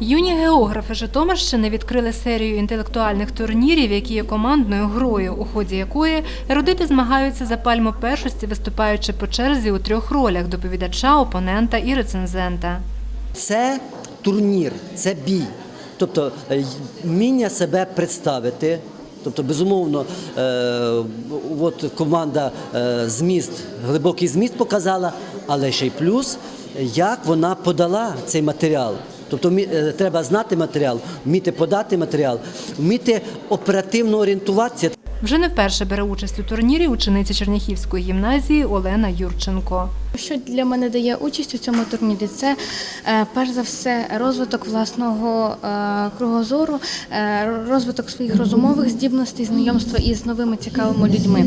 Юні географи Житомирщини відкрили серію інтелектуальних турнірів, які є командною грою, у ході якої ерудити змагаються за пальму першості, виступаючи по черзі у трьох ролях доповідача, опонента і рецензента. Це турнір, це бій. Тобто е, вміння себе представити. Тобто, безумовно, е, от команда е, зміст, глибокий зміст показала, але ще й плюс, як вона подала цей матеріал. Тобто е, треба знати матеріал, вміти подати матеріал, вміти оперативно орієнтуватися. Вже не вперше бере участь у турнірі учениця Черняхівської гімназії Олена Юрченко. Що для мене дає участь у цьому турнірі? Це е, перш за все розвиток власного е, кругозору, розвиток своїх розумових здібностей, знайомство із новими цікавими людьми.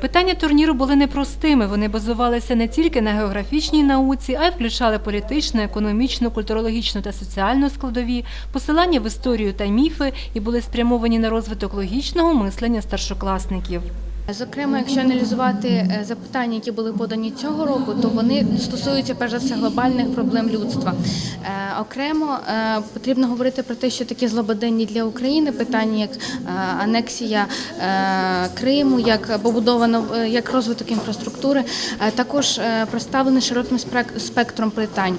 Питання турніру були непростими. Вони базувалися не тільки на географічній науці, а й включали політичну, економічну, культурологічну та соціальну складові, посилання в історію та міфи і були спрямовані на розвиток логічного мислення старшокласників. Зокрема, якщо аналізувати е, запитання, які були подані цього року, то вони стосуються перш за все глобальних проблем людства. Е, Окремо е, потрібно говорити про те, що такі злободенні для України питання, як анексія Криму, як побудовано як розвиток інфраструктури, також представлені широким спектром питань.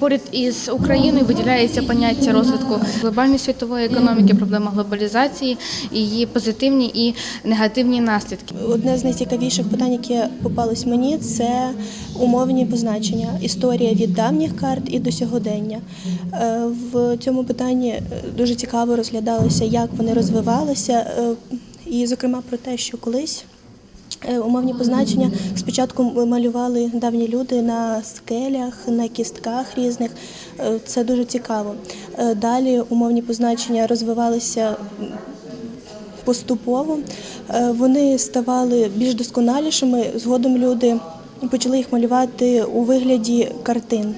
Поряд із Україною виділяється поняття розвитку глобальної світової економіки, проблема глобалізації, її позитивні і негативні наслідки. Одне з найцікавіших питань, яке попалось мені, це умовні позначення. Історія від давніх карт і до сьогодення. Е, В цьому питанні е, дуже цікаво розглядалося, як вони розвивалися, е, і, зокрема, про те, що колись. Е, Умовні позначення спочатку малювали давні люди на скелях, на кістках різних. Е, Це дуже цікаво. Е, Далі умовні позначення розвивалися поступово. Вони ставали більш досконалішими. Згодом люди почали їх малювати у вигляді картин.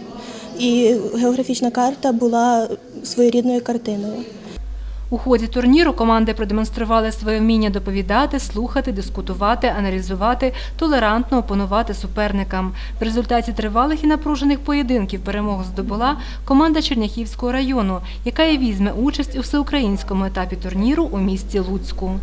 І географічна карта була своєрідною картиною. У ході турніру команди продемонстрували своє вміння доповідати, слухати, дискутувати, аналізувати, толерантно опонувати суперникам. В результаті тривалих і напружених поєдинків перемогу здобула команда Черняхівського району, яка і візьме участь у всеукраїнському етапі турніру у місті Луцьку.